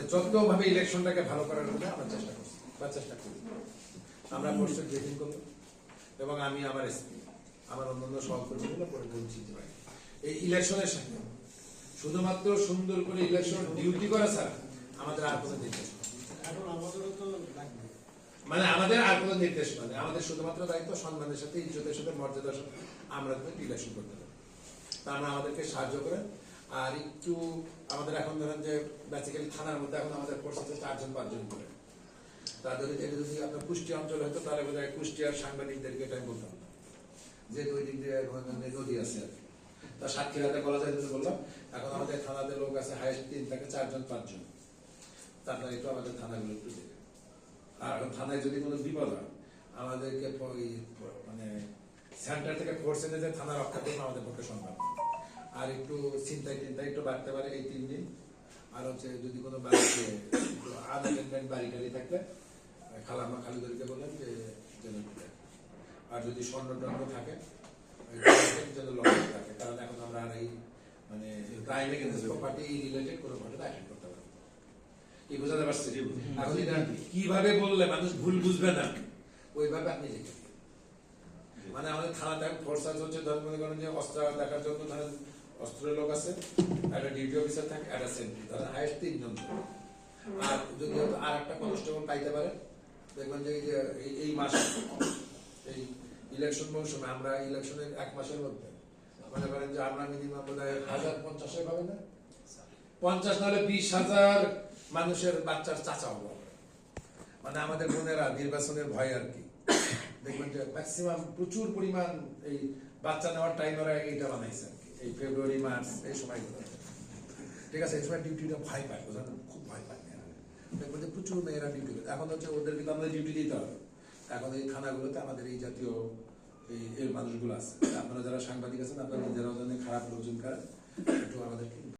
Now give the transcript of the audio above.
মানে যতভাবে ইলেকশনটাকে ভালো করার জন্য আমরা চেষ্টা করছি বা চেষ্টা করি। আমরা পরিষদ ব্রিফিং করলাম এবং আমি আমার এসপি আমার অন্যান্য সহকর্মীগুলো পরে বলছি যে ভাই, এই ইলেকশনের সাথে শুধুমাত্র সুন্দর করে ইলেকশন ডিউটি করা ছাড়া আমাদের আর কোনো নির্দেশ মানে আমাদের আর কোনো নির্দেশ মানে আমাদের শুধুমাত্র দায়িত্ব সম্মানের সাথে ইজ্জতের সাথে মর্যাদার সাথে আমরা কিন্তু ইলেকশন করতে পারি। তা আমরা আমাদেরকে সাহায্য করেন। আর একটু আমাদের এখন ধরেন যে বেসিক্যালি থানার মধ্যে এখন আমাদের আছে চারজন, পাঁচজন করে তাদের এটা যদি আপনার কুষ্টিয়া অঞ্চল হতো, তাহলে বোধ হয় কুষ্টিয়ার সাংবাদিকদেরকে এটা আমি বলতাম। যেহেতু ওই দিক দিয়ে নদী আছে আর কি। তা সাতক্ষীরাতে বলা যায় বললাম, এখন আমাদের থানাতে লোক আছে হাইস্ট তিন থেকে চারজন, পাঁচজন তারপরে একটু আমাদের থানাগুলো একটু দেখে আর থানায় যদি কোনো বিপদ হয়, আমাদেরকে মানে সেন্টার থেকে ফোর্স এনে যে থানা রক্ষা করবে আমাদের পক্ষে সম্ভব। আর একটু চিন্তায় চিন্তায় একটু বাড়তে পারে এই তিন দিন। আর হচ্ছে যদি কোনো বাড়িতে আনঅ্যাটেন্ডেন্ট বাড়ি টাড়ি থাকলে খালামা খালুদেরকে বলেন যে যেন আর যদি স্বর্ণ টর্ণ থাকে যেন লক্ষ্য থাকে কারণ এখন আমরা আর এই মানে ক্রাইম এগেন্স্ট প্রপার্টি রিলেটেড কোনো ঘটনা অ্যাটেন্ড করতে পারি না। কি বোঝাতে পারছি? এখন এটা কীভাবে বললে? মানুষ ভুল বুঝবে না। ওইভাবে আপনি লিখে মানে আমাদের থানাতে ফোর্স আছে হচ্ছে ধরেন মনে করেন যে অস্ত্র দেখার জন্য ধরেন অস্ত্রের লোক আছে, একটা ডিউটি অফিসার থাকে, একটা সেন্ট্রি হাইস্ট তিনজন। আর যদি আর একটা কনস্টেবল পাইতে পারে, দেখবেন যে এই মাস, এই ইলেকশন মৌসুমে আমরা ইলেকশনের এক মাসের মধ্যে, মনে করেন যে আমরা মিনিমাম বোধ হয় হাজার পঞ্চাশে পাবে না? পঞ্চাশ নাহলে বিশ হাজার মানুষের বাচ্চার চাচা হব মানে আমাদের বোনেরা নির্বাচনের ভয় আর কি। দেখবেন যে ম্যাক্সিমাম প্রচুর পরিমাণ এই বাচ্চা নেওয়ার টাইম ওরা এইটা বানাইছে আর কি। এই ফেব্রুয়ারি মার্চ এই সময়গুলো ঠিক আছে এই সময় ডিউটিটা ভয় পায় বোঝা খুব ভয় পায় মেয়েরা। প্রচুর মেয়েরা ডিউটি করে। এখন হচ্ছে ওদেরকে তো আমাদের ডিউটি দিতে হবে। এখন এই থানাগুলোতে আমাদের এই জাতীয় এই এই মানুষগুলো আছে। আপনারা যারা সাংবাদিক আছেন, আপনারা নিজেরাও জানেন, খারাপ লোকজন কারা, একটু আমাদেরকে